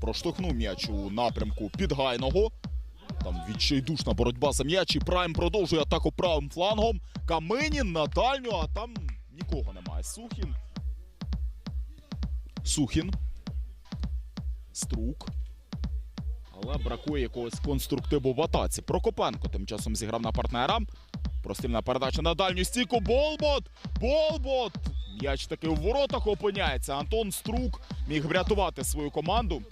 проштовхнув м'яч у напрямку підгайного. Там відчайдушна боротьба за м'яч і Прайм продовжує атаку правим флангом. Каменін на дальню, а там нікого немає. Сухін. Сухін. Струк. Але бракує якогось конструктиву в атаці. Прокопенко тим часом зіграв на партнера. Прострільна передача на дальню стійку. Болбот! Болбот! М'яч таки у воротах опиняється. Антон Струк міг врятувати свою команду.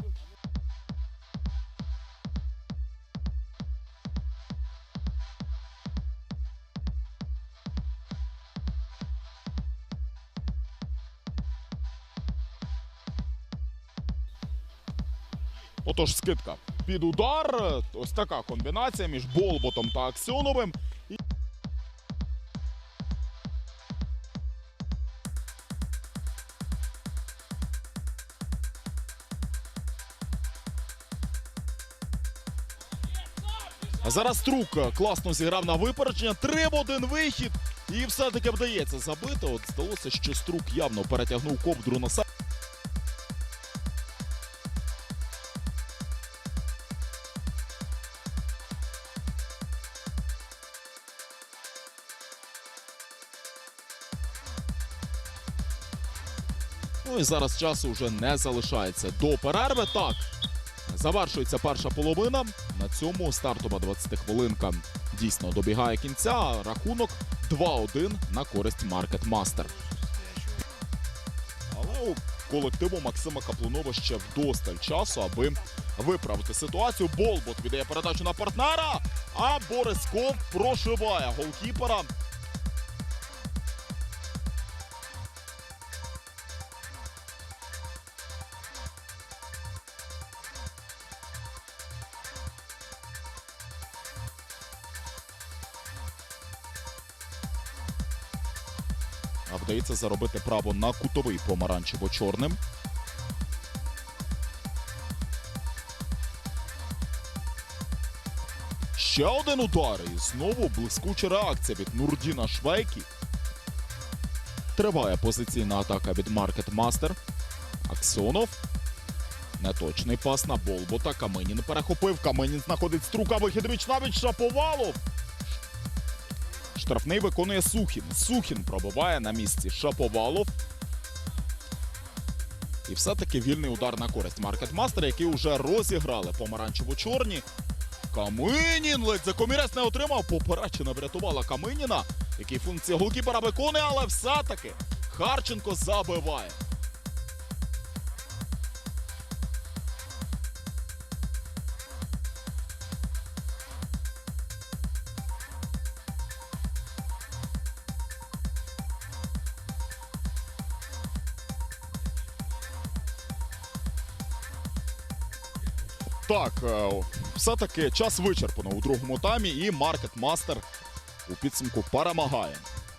Отож, скидка під удар. Ось така комбінація між Болботом та Аксьоновим. Зараз Струк е, класно зіграв на випередження. Три в один вихід. І все-таки вдається забити. От здалося, що Струк явно перетягнув ковдру на себе. Ну і зараз часу вже не залишається до перерви. Так, завершується перша половина. На цьому стартова 20 хвилинка дійсно добігає кінця. Рахунок 2-1 на користь Маркет Мастер. Але у колективу Максима Каплунова ще вдосталь часу, аби виправити ситуацію. Болбот віддає передачу на партнера, а Борисков прошиває голкіпера. А вдається заробити право на кутовий помаранчево-чорним. Ще один удар і знову блискуча реакція від Нурдіна Швейкі. Триває позиційна атака від Маркет Мастер. Аксьонов. Неточний пас на Болбота. Каменін перехопив. Каменін знаходить струка. Вихід навіть Шаповалов. Штрафний виконує Сухін. Сухін пробиває на місці Шаповалов. І все-таки вільний удар на користь Маркетмастера, який вже розіграли помаранчево-чорні. Каминін ледь за комірець не отримав. Поперечина врятувала Каминіна, який функції голкіпера виконує, але все-таки Харченко забиває. Так, е, все-таки час вичерпано у другому таймі, і Маркет Мастер у підсумку перемагає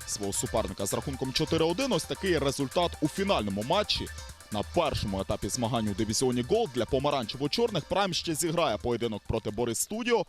свого суперника з рахунком 4-1. Ось такий результат у фінальному матчі. На першому етапі змагань у дивізіоні Голд для помаранчево-чорних Прайм ще зіграє поєдинок проти Борис Студіо.